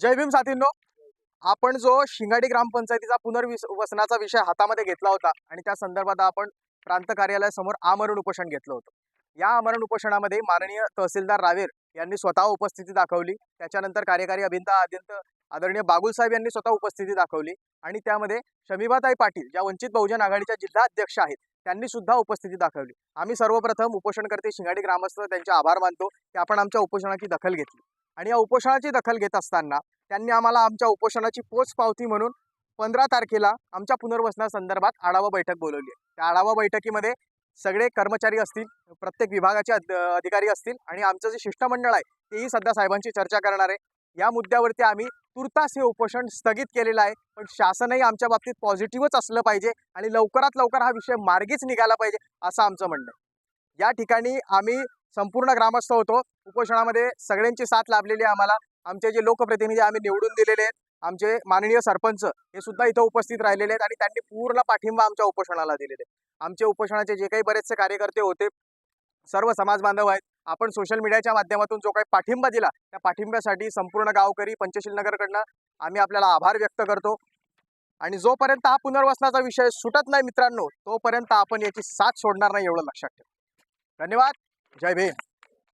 जय भीम साथींनो. आपण जो शिंगाडी ग्रामपंचायतीचा पुनर्वसनाचा विषय हातामध्ये घेतला होता आणि त्या संदर्भात आपण प्रांत कार्यालयासमोर आमरण उपोषण घेतलं होतं. या आमरण उपोषणामध्ये माननीय तहसीलदार रावेर यांनी स्वतः उपस्थिती दाखवली. त्याच्यानंतर कार्यकारी अभियंता अत्यंत आदरणीय बागुलसाहेब यांनी स्वतः उपस्थिती दाखवली. आणि त्यामध्ये शमीबाताई पाटील ज्या वंचित बहुजन आघाडीच्या जिल्हा अध्यक्ष आहेत त्यांनी सुद्धा उपस्थिती दाखवली. आम्ही सर्वप्रथम उपोषणकर्ते शिंगाडी ग्रामस्थ त्यांचे आभार मानतो की आपण आमच्या उपोषणाची दखल घेतली. आणि या उपोषणाची दखल घेत असताना त्यांनी आम्हाला आमच्या उपोषणाची पोच पावती म्हणून पंधरा तारखेला आमच्या पुनर्वसनासंदर्भात आढावा बैठक बोलवली आहे. त्या आढावा बैठकीमध्ये सगळे कर्मचारी असतील प्रत्येक विभागाचे अधिकारी असतील आणि आमचं जे शिष्टमंडळ आहे तेही सध्या साहेबांची चर्चा करणार आहे. या मुद्द्यावरती आम्ही तुर्तास हे उपोषण स्थगित केलेलं आहे पण शासनही आमच्या बाबतीत पॉझिटिव्हच असलं पाहिजे आणि लवकरात लवकर हा विषय मार्गीच निघाला पाहिजे असं आमचं म्हणणं या ठिकाणी आम्ही संपूर्ण ग्रामस्थ होतो. उपोषणामध्ये सगळ्यांची साथ लाभलेली आम्हाला. आमचे जे लोकप्रतिनिधी आम्ही निवडून दिलेले आहेत. आमचे माननीय सरपंच हे सुद्धा इथं उपस्थित राहिलेले आहेत आणि त्यांनी पूर्ण पाठिंबा आमच्या उपोषणाला दिलेले आमचे उपोषणाचे जे काही बरेचसे कार्यकर्ते होते सर्व समाज बांधव आहेत. आपण सोशल मीडियाच्या माध्यमातून जो काही पाठिंबा दिला त्या पाठिंब्यासाठी संपूर्ण गावकरी पंचशील नगरकडनं आम्ही आपल्याला आभार व्यक्त करतो. आणि जोपर्यंत हा पुनर्वसनाचा विषय सुटत नाही मित्रांनो तोपर्यंत आपण याची साथ सोडणार नाही एवढं लक्षात ठेवा. धन्यवाद. जय भीम